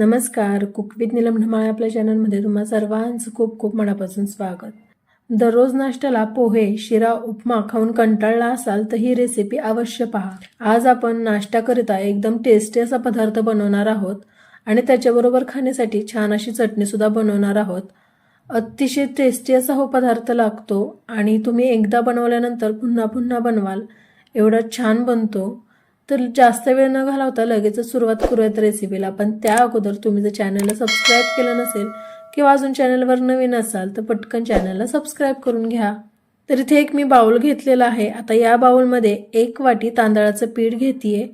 नमस्कार. कुकवित निलम ढमाळे आपल्या चॅनलमध्ये तुम्हा सर्वांचं खूप खूप मनापासून स्वागत. दररोज नाश्त्याला पोहे शिरा उपमा खाऊन कंटाळला असाल तर ही रेसिपी अवश्य पहा. आज आपण नाश्त्याकरिता एकदम टेस्टी असा पदार्थ बनवणार आहोत आणि त्याच्याबरोबर खाण्यासाठी छान अशी चटणीसुद्धा बनवणार आहोत. अतिशय टेस्टी असा हो पदार्थ लागतो आणि तुम्ही एकदा बनवल्यानंतर पुन्हा पुन्हा बनवाल. एवढा छान बनतो. तर जास्त वेळ न घालवता लगेचच सुरुवात करूयात रेसिपीला पण त्या अगोदर तुम्ही जर चॅनलला सबस्क्राईब केलं नसेल किंवा अजून चॅनलवर नवीन असाल तर पटकन चॅनलला सबस्क्राईब करून घ्या. तर इथे एक मी बाउल घेतलेला आहे. आता या बाउलमध्ये एक वाटी तांदळाचं पीठ घेते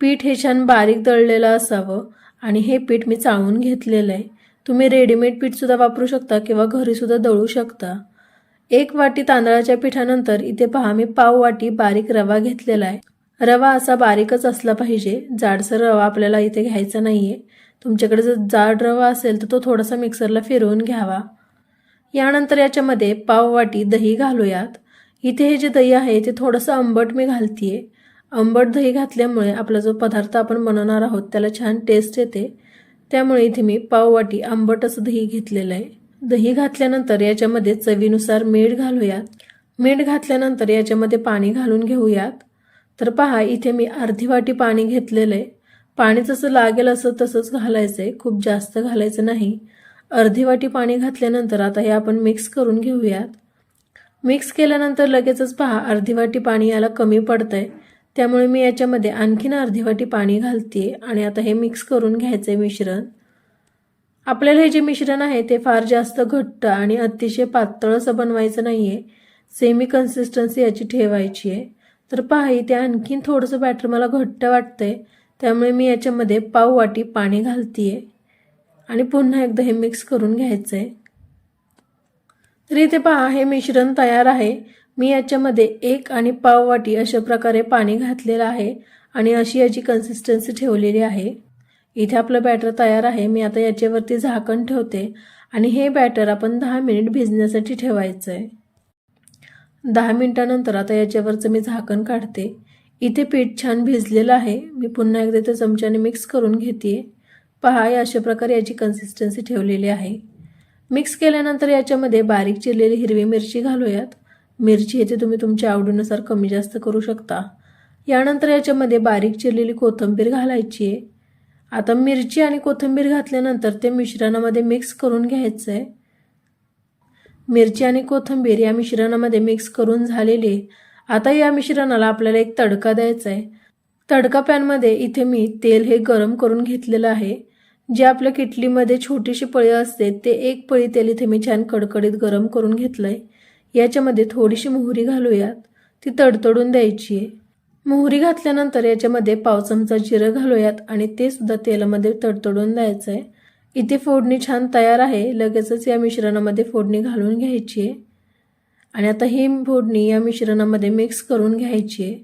पीठ हे छान बारीक दळलेलं असावं आणि हे पीठ मी चाळून घेतलेलं आहे. तुम्ही रेडीमेड पीठसुद्धा वापरू शकता किंवा घरीसुद्धा दळू शकता. एक वाटी तांदळाच्या पिठानंतर इथे पहा मी पाव वाटी बारीक रवा घेतलेला आहे. रवा असा बारीकच असला पाहिजे. जाडसर रवा आपल्याला इथे घ्यायचा नाही आहे तुमच्याकडे जर जाड रवा असेल तर तो थोडासा मिक्सरला फिरवून घ्यावा. यानंतर याच्यामध्ये पाववाटी दही घालूयात. इथे हे जे दही आहे ते थोडंसं आंबट मी घालतीये. आंबट दही घातल्यामुळे आपला जो पदार्थ आपण बनवणार आहोत त्याला छान टेस्ट येते. त्यामुळे इथे मी पाववाटी आंबट असं दही घेतलेलं आहे. दही घातल्यानंतर याच्यामध्ये चवीनुसार मीठ घालूयात. मीठ घातल्यानंतर याच्यामध्ये पाणी घालून घेऊयात. तर पहा इथे मी अर्धी वाटी पाणी घेतलेलं आहे पाणी जसं लागेल असं तसंच घालायचं आहे खूप जास्त घालायचं नाही. अर्धी वाटी पाणी घातल्यानंतर आता हे आपण मिक्स करून घेऊयात. मिक्स केल्यानंतर लगेचच पहा अर्धी वाटी पाणी याला कमी पडतं आहे त्यामुळे मी याच्यामध्ये आणखीन अर्धी वाटी पाणी घालते आणि आता हे मिक्स करून घ्यायचं आहे मिश्रण. आपल्याला हे जे मिश्रण आहे ते फार जास्त घट्ट आणि अतिशय पातळ असं बनवायचं नाही आहे सेमी कन्सिस्टन्सी याची ठेवायची आहे तर पहा इथे आणखीन थोडंसं बॅटर मला घट्ट वाटतंय. त्यामुळे मी याच्यामध्ये पाव वाटी पाणी घालतीये. आणि पुन्हा एकदा हे मिक्स करून घ्यायचं आहे तर इथे पहा हे मिश्रण तयार आहे. मी याच्यामध्ये एक आणि पाव वाटी अशा प्रकारे पाणी घातलेलं आहे आणि अशी याची कन्सिस्टन्सी ठेवलेली आहे. इथे आपलं बॅटर तयार आहे. मी आता याच्यावरती झाकण ठेवते आणि हे बॅटर आपण दहा मिनिट भिजण्यासाठी ठेवायचं आहे दहा मिनिटानंतर आता याच्यावरचं मी झाकण काढते. इथे पीठ छान भिजलेलं आहे. मी पुन्हा एकदा ते चमच्याने मिक्स करून घेते पहा या अशा प्रकारे याची कन्सिस्टन्सी ठेवलेली आहे. मिक्स केल्यानंतर याच्यामध्ये बारीक चिरलेली हिरवी मिरची घालूयात. मिरची येथे तुम्ही तुमच्या आवडीनुसार कमी जास्त करू शकता. यानंतर याच्यामध्ये बारीक चिरलेली कोथिंबीर घालायची आहे. आता मिरची आणि कोथिंबीर घातल्यानंतर ते मिश्रणामध्ये मिक्स करून घ्यायचं आहे मिरची आणि कोथिंबीर या मिश्रणामध्ये मिक्स करून झालेली आता या मिश्रणाला आपल्याला एक तडका द्यायचा आहे. तडका पॅनमध्ये इथे मी तेल हे गरम करून घेतलेलं आहे. जे आपल्या किटलीमध्ये छोटीशी पळी असते ते एक पळी तेल इथे मी छान कडकडीत गरम करून घेतलं आहे याच्यामध्ये थोडीशी मोहरी घालूयात. ती तडतडून द्यायची आहे. मोहरी घातल्यानंतर याच्यामध्ये पाव चमचा जिरं घालूयात आणि ते सुद्धा तेलामध्ये तडतडून द्यायचं आहे इथे फोडणी छान तयार आहे. लगेचच या मिश्रणामध्ये फोडणी घालून घ्यायची आहे. आणि आता ही फोडणी या मिश्रणामध्ये मिक्स करून घ्यायची आहे.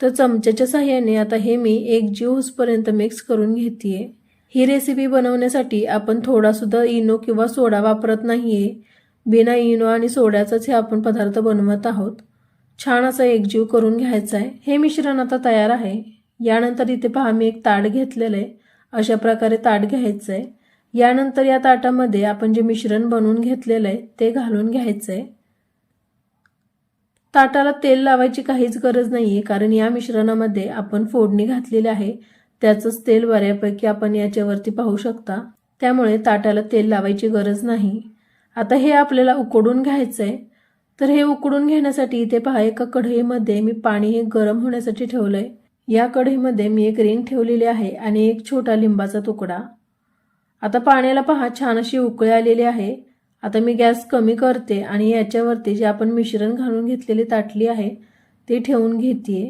तर चमच्याच्या साह्याने आता हे मी एक ज्यूसपर्यंत मिक्स करून घेते ही रेसिपी बनवण्यासाठी आपण थोडासुद्धा इनो किंवा सोडा वापरत नाही आहे बिना इनो आणि सोड्याचाच हे आपण पदार्थ बनवत आहोत. छान असा एकजीव करून घ्यायचा आहे. हे मिश्रण आता तयार आहे. यानंतर इथे पहा मी एक ताट घेतलेलं आहे. अशा प्रकारे ताट घ्यायचं आहे यानंतर या ताटामध्ये आपण जे मिश्रण बनवून घेतलेलं आहे ते घालून घ्यायचं आहे ताटाला तेल लावायची काहीच गरज नाही आहे कारण या मिश्रणामध्ये आपण फोडणी घातलेली आहे. त्याचंच तेल बऱ्यापैकी आपण याच्यावरती पाहू शकता. त्यामुळे ताटाला तेल लावायची गरज नाही. आता हे आपल्याला उकडून घ्यायचं आहे तर हे उकडून घेण्यासाठी इथे पहा एका कढईमध्ये मी पाणी हे गरम होण्यासाठी ठेवलं आहे या कढईमध्ये मी एक रिंग ठेवलेली आहे आणि एक छोटा लिंबाचा तुकडा. आता पाण्याला पहा छान अशी उकळी आलेली आहे. आता मी गॅस कमी करते आणि याच्यावरती जे आपण मिश्रण घालून घेतलेली ताटली आहे ती ठेवून घेते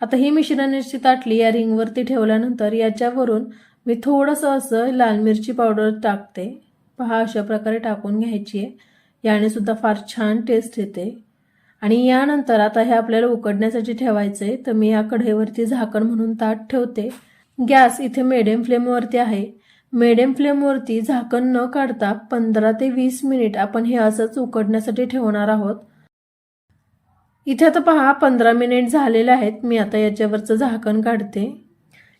आता ही मिश्रणाची ताटली या रिंगवरती ठेवल्यानंतर याच्यावरून मी थोडंसं असं लाल मिरची पावडर टाकते. पहा अशा प्रकारे टाकून घ्यायची आहे याने सुद्धा फार छान टेस्ट येते. आणि यानंतर आता हे आपल्याला उकडण्यासाठी ठेवायचं आहे तर मी या कढईवरती झाकण म्हणून ताट ठेवते. गॅस इथे मिडियम फ्लेमवरती आहे. मेडियम फ्लेमवरती झाकण न काढता पंधरा ते वीस मिनिट आपण हे असंच उकडण्यासाठी ठेवणार आहोत. इथे आता पहा पंधरा मिनिट झालेले आहेत. मी आता याच्यावरचं झाकण काढते.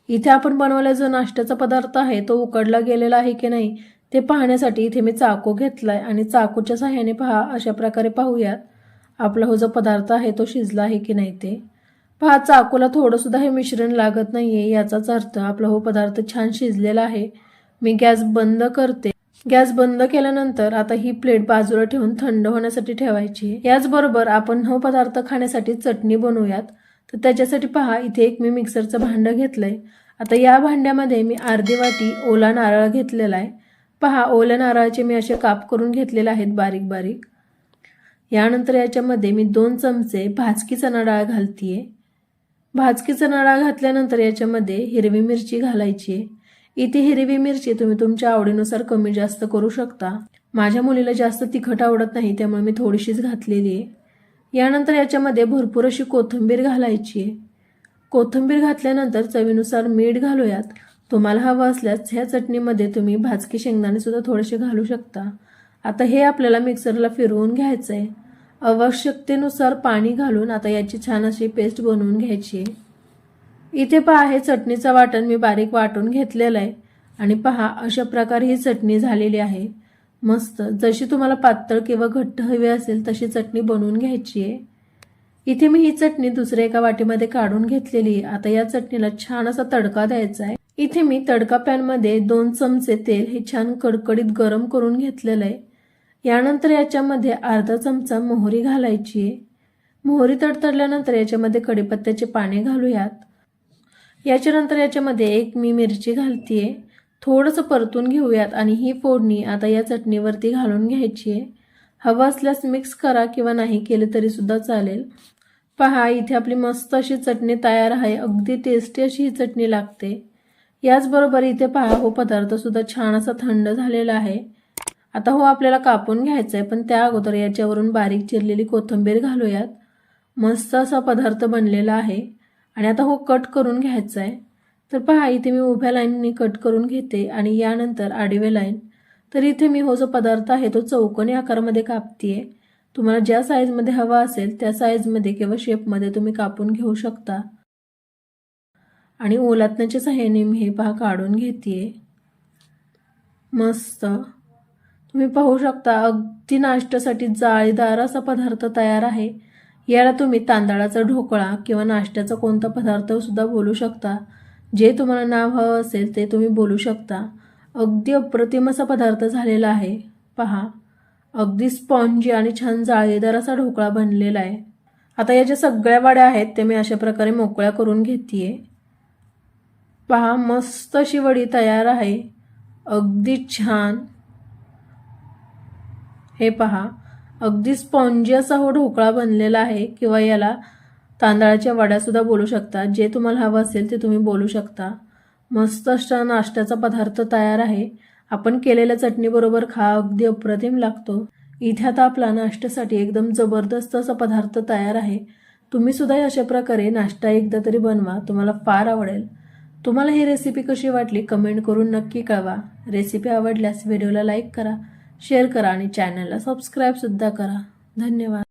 इथे आपण बनवलेला जो नाश्त्याचा पदार्थ आहे तो उकडला गेलेला आहे की नाही ते पाहण्यासाठी इथे मी चाकू घेतला आहे आणि चाकूच्या सहाय्याने पहा अशा प्रकारे पाहूयात. आपला हो जो पदार्थ आहे तो शिजला आहे की नाही ते. पहा चाकूला थोडंसुद्धा हे मिश्रण लागत नाही आहे याचाच अर्थ आपला हो पदार्थ छान शिजलेला आहे. मी गॅस बंद करते. गॅस बंद केल्यानंतर आता ही प्लेट बाजूला ठेवून थंड होण्यासाठी ठेवायची. आहे. याचबरोबर आपण नऊ पदार्थ खाण्यासाठी चटणी बनवूयात. तर त्याच्यासाठी पहा इथे एक मी मिक्सरचं भांडं घेतलंय. आता या भांड्यामध्ये मी अर्धी वाटी ओला नारळ घेतलेला आहे. पहा ओल्या नारळाचे मी असे काप करून घेतलेले आहेत बारीक बारीक. यानंतर याच्यामध्ये मी दोन चमचे भाजकी चणा डाळ घालतीये. भाजकी चणा डाळ घातल्यानंतर याच्यामध्ये हिरवी मिरची घालायची आहे. इथे हिरवी मिरची तुम्ही तुमच्या आवडीनुसार कमी जास्त करू शकता. माझ्या मुलीला जास्त तिखट आवडत नाही त्यामुळे मी थोडीशीच घातलेली आहे. यानंतर याच्यामध्ये भरपूर अशी कोथिंबीर घालायची आहे. कोथिंबीर घातल्यानंतर चवीनुसार मीठ घालूयात. तुम्हाला हवं असल्यास ह्या चटणीमध्ये तुम्ही भाजकी शेंगदाणेसुद्धा थोडेसे घालू शकता. आता हे आपल्याला मिक्सरला फिरवून घ्यायचं आहे आवश्यकतेनुसार पाणी घालून आता याची छान अशी पेस्ट बनवून घ्यायची आहे. इथे पहा हे चटणीचं वाटण मी बारीक वाटून घेतलेलं आहे. आणि पहा अशा प्रकारे ही चटणी झालेली आहे. मस्त. जशी तुम्हाला पातळ किंवा घट्ट हवी असेल तशी चटणी बनवून घ्यायची आहे. इथे मी ही चटणी दुसऱ्या एका वाटीमध्ये काढून घेतलेली आहे. आता या चटणीला छान असा तडका द्यायचा आहे. इथे मी तडका पॅनमध्ये दोन चमचे तेल हे छान कडकडीत गरम करून घेतलेलं आहे. यानंतर याच्यामध्ये अर्धा चमचा मोहरी घालायची आहे. मोहरी तडतडल्यानंतर याच्यामध्ये कडीपत्त्याचे पाने घालूयात. याच्यानंतर याच्यामध्ये एक मी मिरची घालतीये. थोडंसं परतून घेऊयात आणि ही फोडणी आता या चटणीवरती घालून घ्यायची आहे हवं असल्यास मिक्स करा किंवा नाही केले तरीसुद्धा चालेल. पहा इथे आपली मस्त अशी चटणी तयार आहे. अगदी टेस्टी अशी ही चटणी लागते. याचबरोबर इथे पहा हो पदार्थसुद्धा छान असा थंड झालेला आहे. आता हो आपल्याला कापून घ्यायचं आहे पण त्या अगोदर याच्यावरून बारीक चिरलेली कोथिंबीर घालूयात. मस्त असा पदार्थ बनलेला आहे. आणि आता हो कट करून घ्यायचा आहे तर पहा इथे मी उभ्या लाईननी कट करून घेते आणि यानंतर आडवे लाईन. तर इथे मी हो जो पदार्थ आहे तो चौकोनी आकारामध्ये कापतीये. तुम्हाला ज्या साईजमध्ये हवा असेल त्या साईजमध्ये किंवा शेपमध्ये तुम्ही कापून घेऊ शकता. आणि ओलातण्याच्या सहाय्याने मी हे पहा काढून घेते मस्त. तुम्ही पाहू शकता अगदी नाश्त्यासाठी जाळीदार असा पदार्थ तयार आहे. याला तुम्ही तांदळाचा ढोकळा किंवा नाश्त्याचा कोणता पदार्थ सुद्धा बोलू शकता. जे तुम्हाला नाव हवं असेल ते तुम्ही बोलू शकता. अगदी अप्रतिम असा पदार्थ झालेला आहे. पहा. अगदी स्पॉन्जी आणि छान जाळीदार असा ढोकळा बनलेला आहे. आता या ज्या सगळ्या वाड्या आहेत ते मी अशा प्रकारे मोकळ्या करून घेते पहा मस्त अशी वडी तयार आहे. अगदी छान. हे पहा. अगदी स्पॉन्जी असा हो ढोकळा बनलेला आहे किंवा याला तांदळाच्या वड्यासुद्धा बोलू शकता. जे तुम्हाला हवं असेल ते तुम्ही बोलू शकता. मस्त असा नाश्त्याचा पदार्थ तयार आहे. आपण केलेल्या चटणीबरोबर खा अगदी अप्रतिम लागतो. इथे आता आपला नाश्त्यासाठी एकदम जबरदस्त असा पदार्थ तयार आहे. तुम्ही सुद्धा अशा प्रकारे नाश्ता एकदा तरी बनवा तुम्हाला फार आवडेल. तुम्हाला ही रेसिपी कशी वाटली कमेंट करून नक्की कळवा. रेसिपी आवडल्यास व्हिडिओला लाईक करा. शेअर करा आणि चॅनलला सबस्क्राईबसुद्धा करा. धन्यवाद.